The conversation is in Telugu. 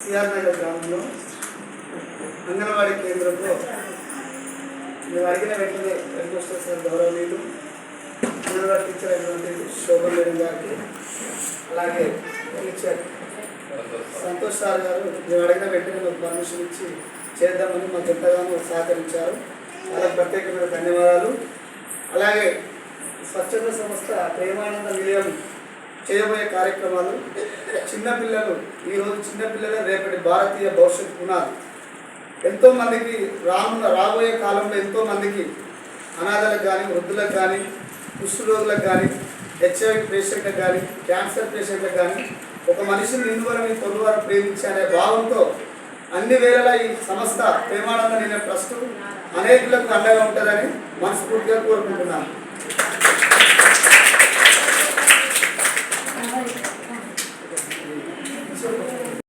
సిఆర్ నగర్ గ్రామంలో అంగన్వాడీ కేంద్రంలో మేము అడిగిన వెంటనే వెంకటేశ్వర సార్ గౌరవనీయులు అంగన్వాడీ టీచర్ అయినటువంటి శోభన్ మేడం గారికి అలాగే టీచర్ సంతోష్ సార్ గారు మేము అడిగిన వెంటనే మాకు పర్మిషన్ ఇచ్చి చేద్దామని మాకు ఎంతగానో సహకరించారు. వాళ్ళకి ప్రత్యేకమైన ధన్యవాదాలు. అలాగే స్వచ్ఛంద సంస్థ ప్రేమానంద నిలయం చేయబోయే కార్యక్రమాలు చిన్నపిల్లలు ఈరోజు చిన్నపిల్లలే రేపటి భారతీయ భవిష్యత్ పునాది. ఎంతో మందికి రానున్న రాబోయే కాలంలో ఎంతో మందికి అనాథలకు కానీ వృద్ధులకు కానీ కుష్ఠరోగులకు కానీ హెచ్ఐవి పేషెంట్లకు కానీ క్యాన్సర్ పేషెంట్లకు కానీ ఒక మనిషిని నిందువరని తొలివారు ప్రేమించాలనే భావంతో అన్ని వేళలా ఈ సంస్థ ప్రేమానంద నిన్న ట్రస్ట్ అనేకులకు అండగా ఉంటుందని మనస్ఫూర్తిగా కోరుకుంటున్నాను.